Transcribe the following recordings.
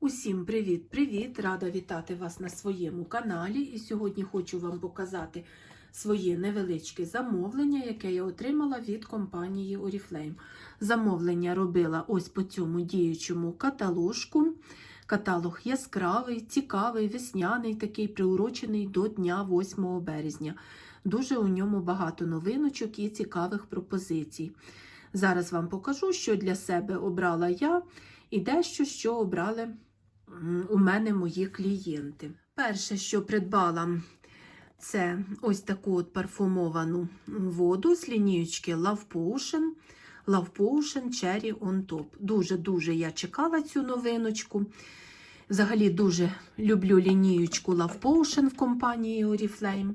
Усім привіт-привіт! Рада вітати вас на своєму каналі. І сьогодні хочу вам показати своє невеличке замовлення, яке я отримала від компанії Oriflame. Замовлення робила ось по цьому діючому каталожку. Каталог яскравий, цікавий, весняний, такий приурочений до дня 8 березня. Дуже у ньому багато новиночок і цікавих пропозицій. Зараз вам покажу, що для себе обрала я, і дещо, що обрали у мене мої клієнти. Перше, що придбала, це ось таку от парфумовану воду з лінієчки Love Potion. Love Potion Cherry on Top. Дуже-дуже я чекала цю новиночку. Взагалі дуже люблю лінієчку Love Potion в компанії Oriflame.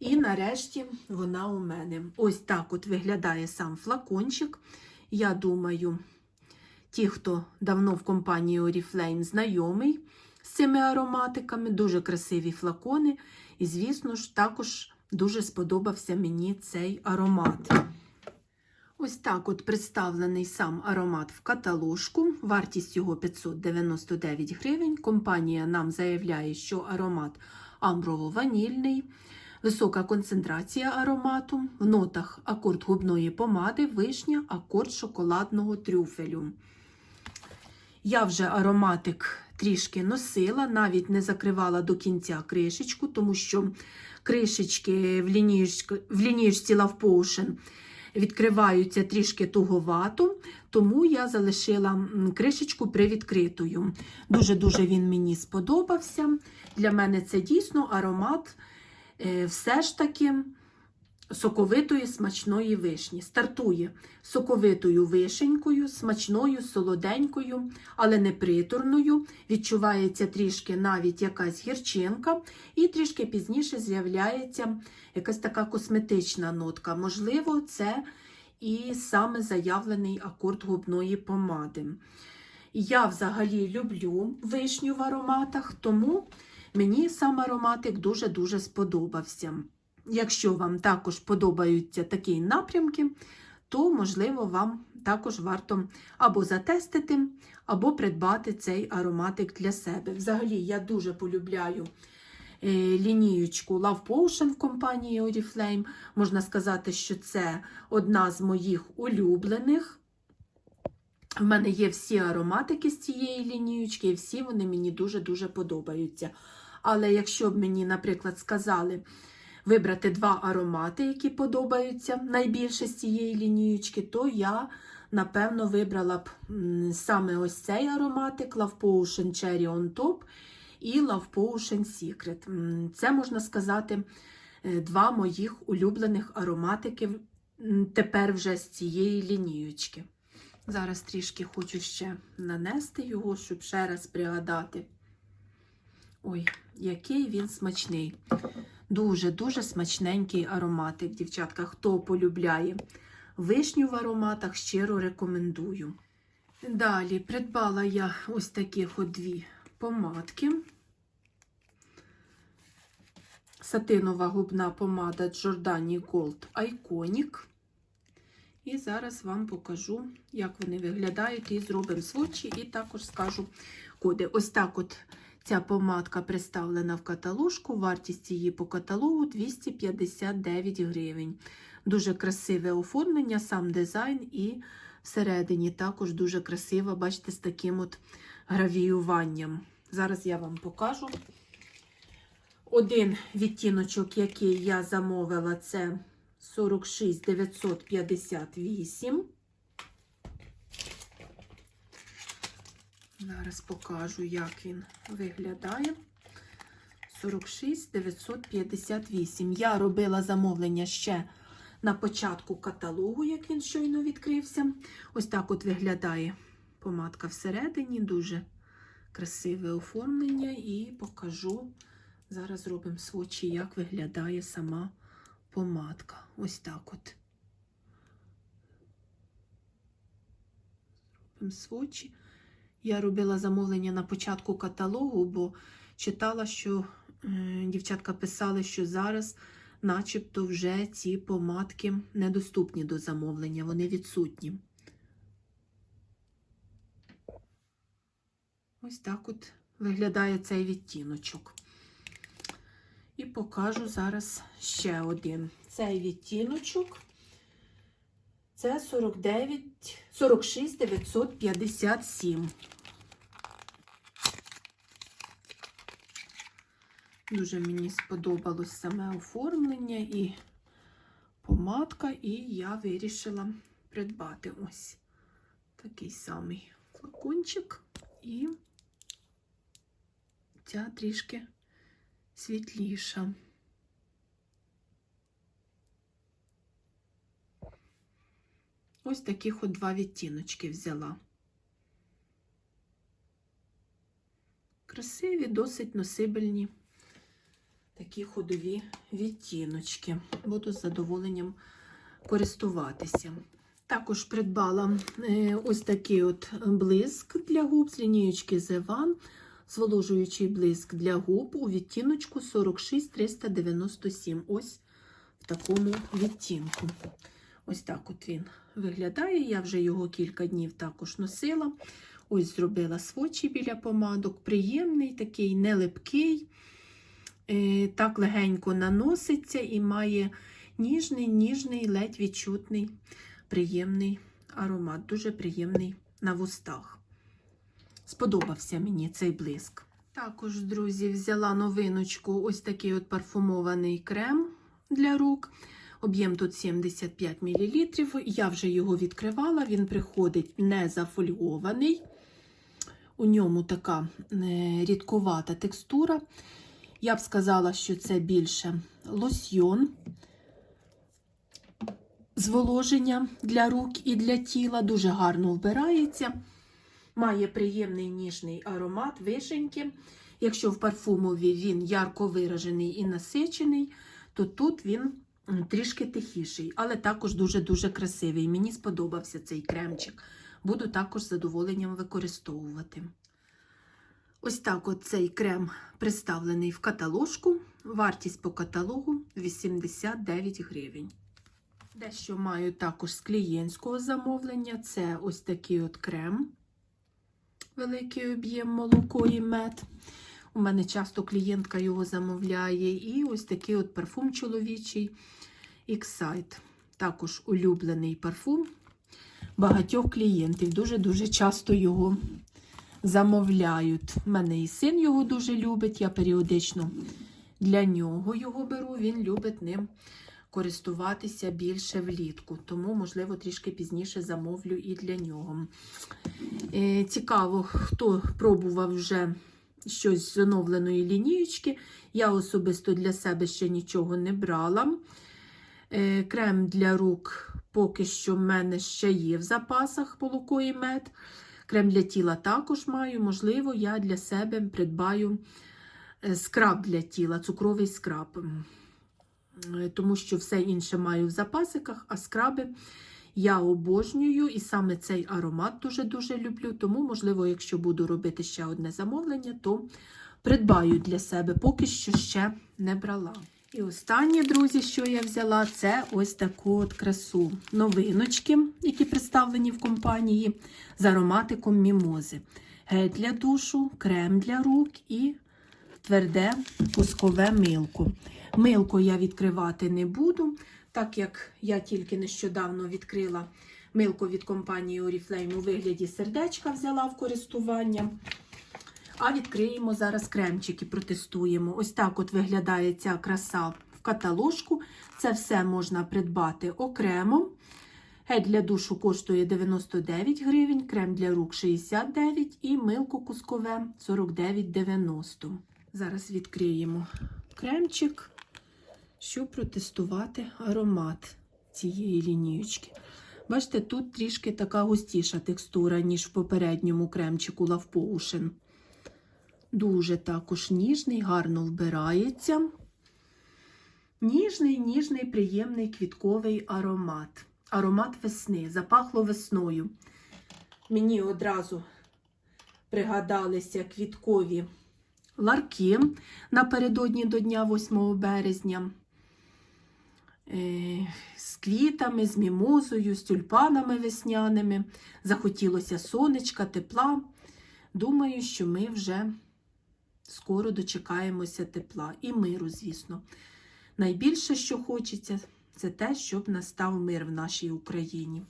І нарешті вона у мене. Ось так от виглядає сам флакончик. Я думаю, ті, хто давно в компанії Oriflame знайомий з цими ароматиками, дуже красиві флакони. І, звісно ж, також дуже сподобався мені цей аромат. Ось так от представлений сам аромат в каталожку. Вартість його 599 гривень. Компанія нам заявляє, що аромат амброво-ванільний. Висока концентрація аромату, в нотах акорд губної помади, вишня, акорд шоколадного трюфелю. Я вже ароматик трішки носила, навіть не закривала до кінця кришечку, тому що кришечки в лінієчці, в лінієчці Love Potion відкриваються трішки туговато, тому я залишила кришечку привідкритою. Дуже-дуже він мені сподобався. Для мене це дійсно аромат все ж таки соковитої смачної вишні. Стартує соковитою вишенькою, смачною, солоденькою, але не приторною. Відчувається трішки навіть якась гірчинка, і трішки пізніше з'являється якась така косметична нотка. Можливо, це і саме заявлений акорд губної помади. Я взагалі люблю вишню в ароматах, тому мені сам ароматик дуже-дуже сподобався. Якщо вам також подобаються такі напрямки, то, можливо, вам також варто або затестити, або придбати цей ароматик для себе. Взагалі, я дуже полюбляю е, лінієчку Love Potion в компанії Oriflame. Можна сказати, що це одна з моїх улюблених. В мене є всі ароматики з цієї лінієчки, і всі вони мені дуже-дуже подобаються. Але якщо б мені, наприклад, сказали вибрати два аромати, які подобаються найбільше з цієї лінієчки, то я, напевно, вибрала б саме ось цей ароматик Love Potion Cherry on Top і Love Potion Secret. Це, можна сказати, е, два моїх улюблених ароматики тепер вже з цієї лінієчки. Зараз трішки хочу ще нанести його, щоб ще раз пригадати. Ой, який він смачний. Дуже-дуже смачненький ароматик, дівчатка. Хто полюбляє вишню в ароматах, щиро рекомендую. Далі придбала я ось от дві помадки. Сатинова губна помада Giordani Gold Iconic. І зараз вам покажу, як вони виглядають, і зробимо сводчі, і також скажу коди. Ось так от ця помадка представлена в каталожку. Вартість її по каталогу 259 гривень. Дуже красиве оформлення, сам дизайн, і всередині також дуже красиво, бачите, з таким от гравіюванням. Зараз я вам покажу. Один відтіночок, який я замовила, це 46 Зараз покажу, як він виглядає. 46 958. Я робила замовлення ще на початку каталогу, як він щойно відкрився. Ось так от виглядає помадка всередині, дуже красиве оформлення, і покажу. Зараз зробимо свочі, як виглядає сама помадка. Ось так от. Зробимо свочі. Я робила замовлення на початку каталогу, бо читала, що е, дівчатка писали, що зараз, начебто, вже ці помадки недоступні до замовлення, вони відсутні. Ось так от виглядає цей відтіночок. І покажу зараз ще один. Цей відтіночок це 49, 46 957. Дуже мені сподобалось саме оформлення і помадка, і я вирішила придбати ось такий самий флакончик і ця трішки світліша. Ось таких от два відтіночки взяла. Красиві, досить носибельні такі ходові відтіночки. Буду з задоволенням користуватися. Також придбала е, ось такий от блиск для губ з лінієчки Зеван, зволожуючий блиск для губ у відтіночку 46397. Ось в такому відтінку. Ось так от він виглядає. Я вже його кілька днів також носила. Ось зробила свочі біля помадок. Приємний, такий нелипкий, е, так легенько наноситься і має ніжний, ніжний, ледь відчутний, приємний аромат. Дуже приємний на вустах. Сподобався мені цей блиск. Також, друзі, взяла новиночку ось такий от парфумований крем для рук. Об'єм тут 75 мл. Я вже його відкривала, він приходить не зафольгований. У ньому така е, рідкувата текстура. Я б сказала, що це більше лосьйон, зволоження для рук і для тіла. Дуже гарно вбирається. Має приємний ніжний аромат вишеньки. Якщо в парфумові він ярко виражений і насичений, то тут він трішки тихіший, але також дуже-дуже красивий. Мені сподобався цей кремчик. Буду також з задоволенням використовувати. Ось так от цей крем представлений в каталожку. Вартість по каталогу 89 гривень. Дещо маю також з клієнтського замовлення. Це ось такий от крем, великий об'єм молоко і мед. У мене часто клієнтка його замовляє. І ось такий от парфум чоловічий Excite. Також улюблений парфум багатьох клієнтів. Дуже-дуже часто його замовляють. У мене і син його дуже любить. Я періодично для нього його беру. Він любить ним користуватися більше влітку. Тому, можливо, трішки пізніше замовлю і для нього. Е, Цікаво, хто пробував вже щось з оновленої лінієчки. Я особисто для себе ще нічого не брала. Е, Крем для рук поки що в мене ще є в запасах молоко і мед. Крем для тіла також маю. Можливо, я для себе придбаю е, скраб для тіла, цукровий скраб. Е, Тому що все інше маю в запасиках, а скраби я обожнюю і саме цей аромат дуже-дуже люблю. Тому, можливо, якщо буду робити ще одне замовлення, то придбаю для себе, поки що ще не брала. І останнє, друзі, що я взяла, це ось таку от красу. Новиночки, які представлені в компанії з ароматиком мімози. Гель для душу, крем для рук і тверде пускове милко. Милко я відкривати не буду, так як я тільки нещодавно відкрила милко від компанії Oriflame у вигляді сердечка взяла в користування. А відкриємо зараз кремчик і протестуємо. Ось так от виглядає ця краса в каталожку. Це все можна придбати окремо. Гель для душу коштує 99 гривень, крем для рук 69 і милко кускове 49,90. Зараз відкриємо кремчик, щоб протестувати аромат цієї лінієчки. Бачите, тут трішки така густіша текстура, ніж в попередньому кремчику Love Potion. Дуже також ніжний, гарно вбирається. Ніжний, ніжний, приємний квітковий аромат. Аромат весни. Запахло весною. Мені одразу пригадалися квіткові ларки напередодні до Дня 8 березня. Е, З квітами, з мімозою, з тюльпанами весняними. Захотілося сонечка, тепла. Думаю, що ми вже скоро дочекаємося тепла і миру, звісно. Найбільше, що хочеться, це те, щоб настав мир в нашій Україні,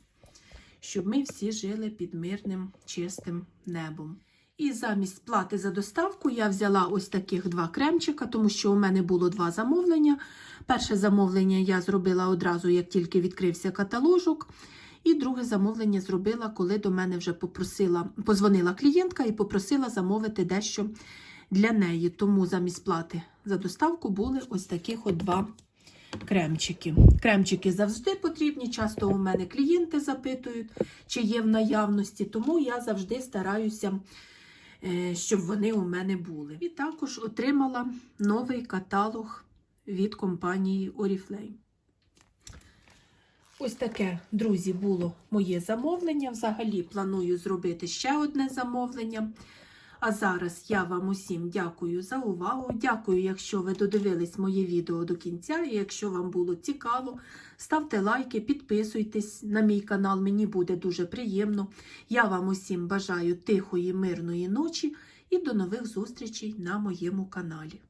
щоб ми всі жили під мирним, чистим небом. І замість плати за доставку я взяла ось таких два кремчика, тому що у мене було два замовлення. Перше замовлення я зробила одразу, як тільки відкрився каталожок. І друге замовлення зробила, коли до мене вже попросила, позвонила клієнтка і попросила замовити дещо для неї. Тому замість плати за доставку були ось таких от два кремчики. Кремчики завжди потрібні. Часто у мене клієнти запитують, чи є в наявності, тому я завжди стараюся, е, щоб вони у мене були. І також отримала новий каталог від компанії Oriflame. Ось таке, друзі, було моє замовлення. Взагалі планую зробити ще одне замовлення. А зараз я вам усім дякую за увагу. Дякую, якщо ви додивились моє відео до кінця. І якщо вам було цікаво, ставте лайки, підписуйтесь на мій канал, мені буде дуже приємно. Я вам усім бажаю тихої, мирної ночі і до нових зустрічей на моєму каналі.